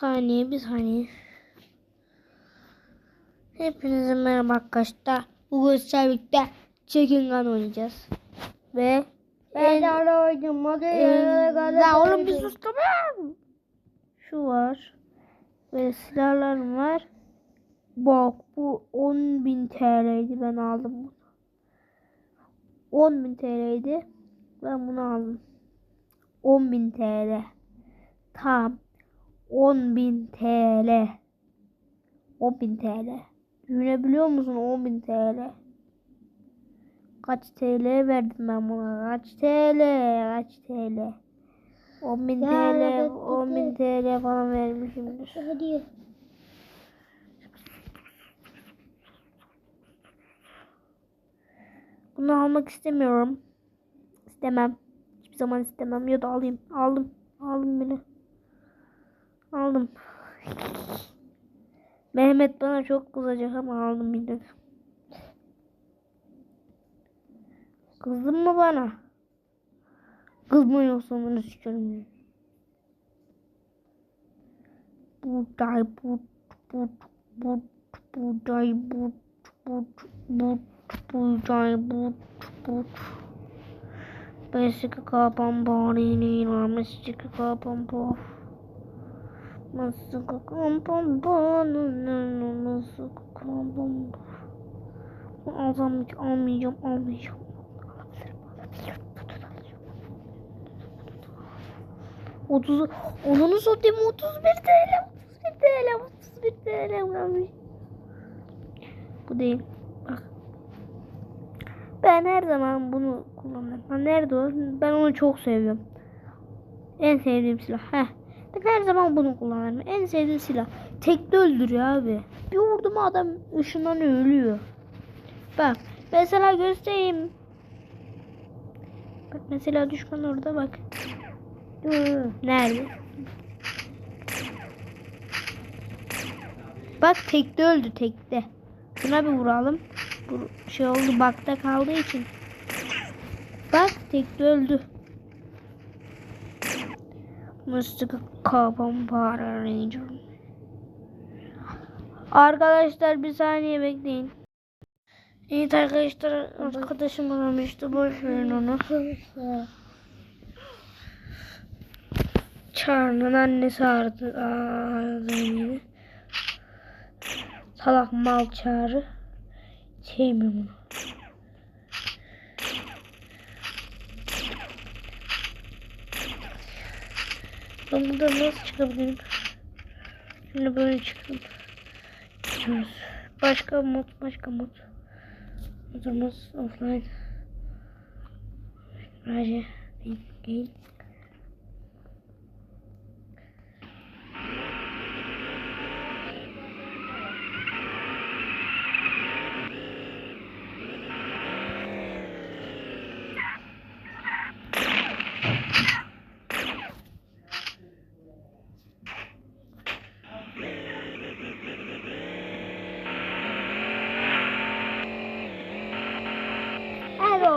Saniye bir saniye. Hepinize merhaba arkadaşlar. Bugün sizlerle Çekingan oynayacağız. Ve Ben en, de ara en, La oğlum bir sus tamam. Şu var. Ve silahlarım var. Bak bu 10.000 TL'ydi ben aldım bunu. 10.000 TL'ydi. Ben bunu aldım. 10.000 TL. Tam 10.000 TL. 10.000 TL. Düşünebiliyor musun 10.000 TL? Kaç TL verdim ben buna? Kaç TL? Kaç TL? 10.000 Ya, TL, evet, 10.000 TL falan vermişimdir. Hadi. Bunu almak istemiyorum. İstemem. Hiçbir zaman istemem. Ya da alayım. Aldım. Aldım bile. Aldım. Mehmet bana çok kızacak ama aldım de. Kızdın mı bana? Kızmıyorsan bunu sikerim. Buğday but but but buğday but but but buğday but but Masika kapan bari ni masika kapan po Masika kapan bana masika kapan Almayacağım, almayacağım, almayacağım. Otuz, onunu satayım 31 TL, 31 TL, 31 TL. Bu değil. Bak. Ben her zaman bunu kullanırım. Nerede o? Ben onu çok seviyorum. En sevdiğim silah. Heh. Her zaman bunu kullanırım. En sevdiğim silah. Tekte öldürüyor abi. Bir vurdu mu adam ışından ölüyor. Bak. Mesela göstereyim. Bak mesela düşman orada bak. Nerede? Bak tekte öldü tekte. Şuna bir vuralım. Bu şey oldu bakta kaldığı için. Bak tekte öldü. Mıstık kapan para ranger. Arkadaşlar bir saniye bekleyin. Evet arkadaşlar arkadaşım aramıştı boş verin onu. Çağrı'nın annesi aradı, beni. Salak mal çağrı. Sevmiyorum onu. Ben buradan nasıl çıkabilirim? Şimdi böyle çıktım. Gidiyoruz. Başka mod, başka mod. Modumuz offline. Raja, game.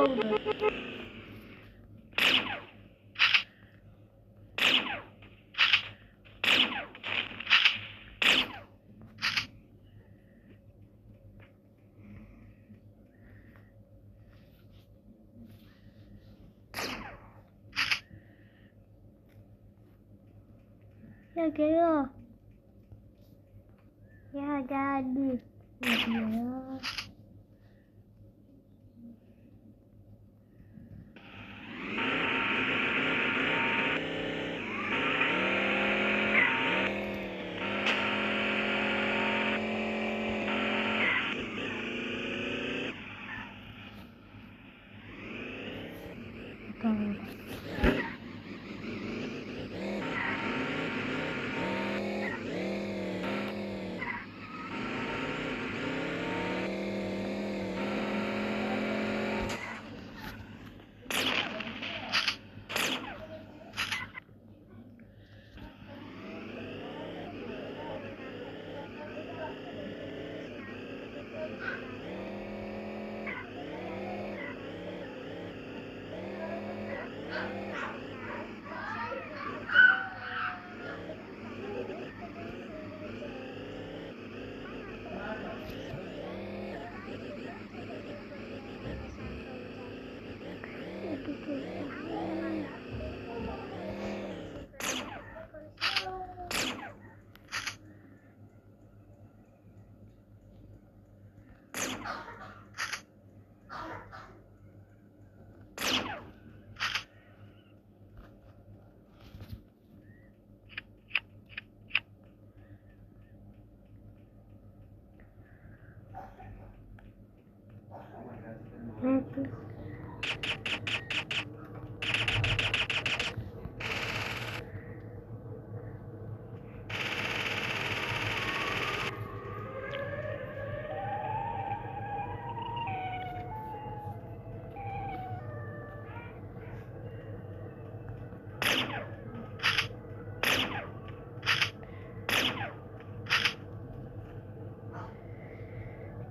Ev oldu. Ya geliyor. Ya geldi. Ya. Tamam.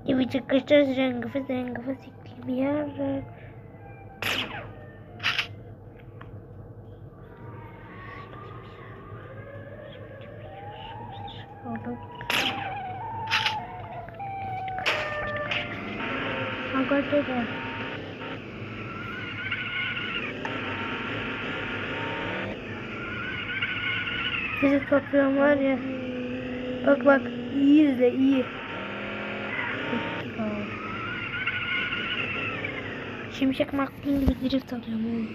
İvi çıkışta siren kafa siren kafa siktiğim yer. Arkadaşlar. Sizi topluyorum var ya. Bak bak iyi izle iyi. Şimşek McQueen gibi drift alıyorum oğlum.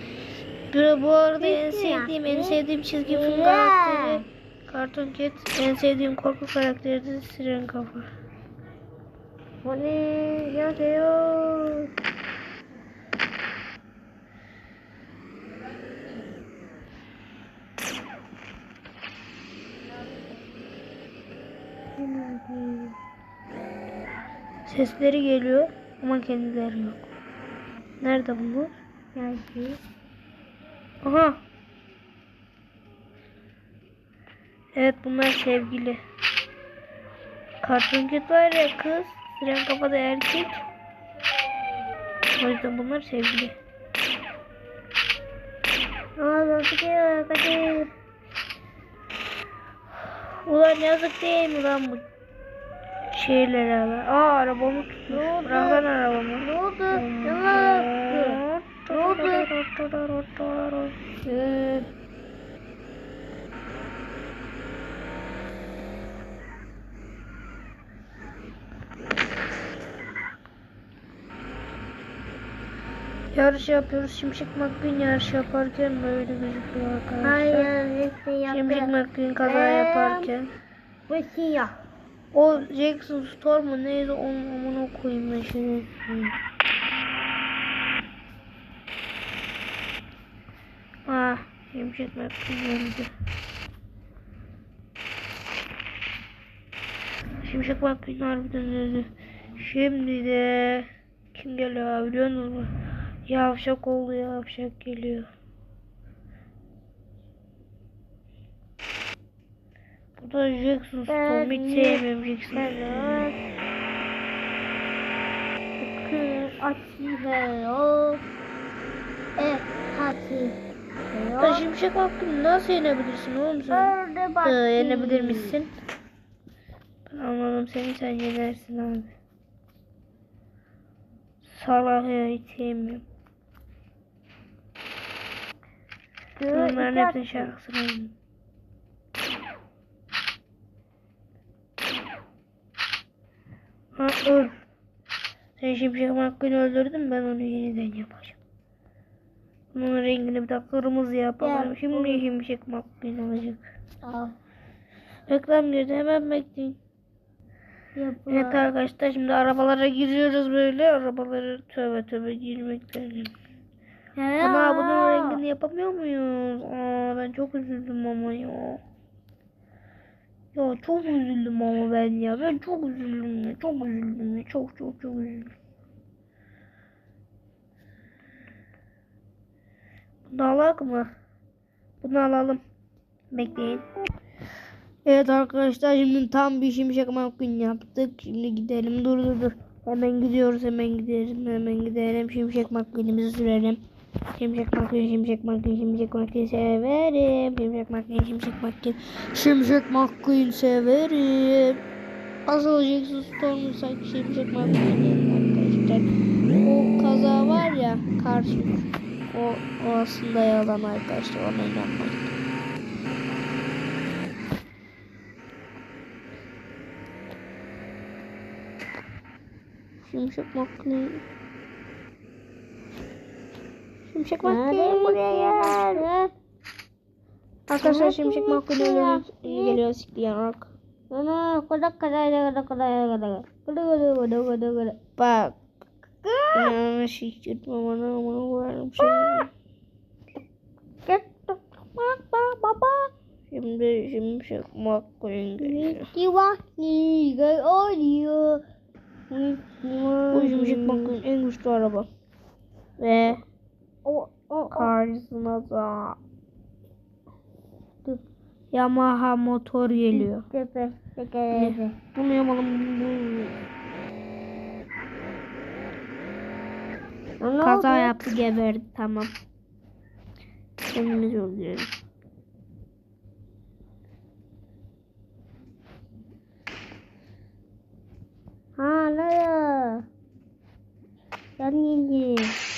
Bu, bu arada en sevdiğim en sevdiğim çizgi film Ya. karakteri Cartoon Cat. En sevdiğim korku karakteri de Siren Kafa. Bu ne yazıyor? Sesleri geliyor ama kendileri yok. Nerede bunlar? Geldi. Aha. Evet bunlar sevgili. Cat var ya kız. Siren Kafa da erkek. O yüzden bunlar sevgili. Aa nasıl geliyor? Hadi. Ulan yazık değil mi lan bu şeylere lan? Aa arabamı tutmuş. Ne oldu? Bırak lan arabamı. Ne oldu? Ne oldu? Ee, Yarış yapıyoruz. Şimşek McQueen yarış yaparken böyle gözüküyor arkadaşlar. Hayır, Şimşek. McQueen kaza Ee, yaparken. Bu siyah. O Jackson Storm neydi onun amına koyayım ben şimdi. Ah, Şimşek McQueen öldü. Şimşek McQueen harbiden öldü. Şimdi de kim geliyor biliyor musunuz? Yavşak oldu yavşak geliyor. Bu da Jackson Storm hiç sevmiyorum Jackson Storm. Ya şimşek hakkını nasıl yenebilirsin oğlum sen? Ee, yenebilir misin? Ben anladım seni sen yenersin abi. Salak ya hiç yemiyorum. Bunların hepsinin şarkısını öl. Sen şimşek hakkını öldürdün ben onu yeniden yapacağım. Bunun rengini bir de kırmızı yapalım. Ya, Şimdi olur. şimşek McQueen olacak. Al. Reklam girdi hemen bekleyin. Evet Yapı. arkadaşlar şimdi arabalara giriyoruz böyle. Arabaları tövbe tövbe girmekten. Ama bunun rengini yapamıyor muyuz? Aa, ben çok üzüldüm ama ya. Ya çok üzüldüm ama ben ya. Ben çok üzüldüm. Çok üzüldüm. Çok çok çok üzüldüm. Bunu alak mı? Bunu alalım. Bekleyin. Evet arkadaşlar şimdi tam bir şimşek McQueen yaptık. Şimdi gidelim. Dur dur dur. Hemen gidiyoruz. Hemen gidelim. Hemen gidelim. Şimşek McQueen'imizi sürelim. Şimşek McQueen, Şimşek McQueen, Şimşek McQueen severim. Şimşek McQueen, Şimşek McQueen, Şimşek McQueen severim. Asıl Jackson Storm'u sanki Şimşek McQueen'in arkadaşlar. O kaza var ya karşı. O, o aslında yalan arkadaşlar. Ona inanmayın. Şimşek McQueen. Şimşek McQueen buraya gel. Arkadaşlar Şimşek ölümü geliyor kadar. Bak. Yanlış seni. Git. Bak bak baba. Şimdi Şimşek McQueen geliyor. Bu Şimşek McQueen en güçlü araba. Ve O o karşısına da Yamaha motor geliyor. Bunu yapalım. Bu- Ne Kaza yaptı geberdi tamam. Kendimiz öldürelim. Ha nereye? Ben yiyeyim.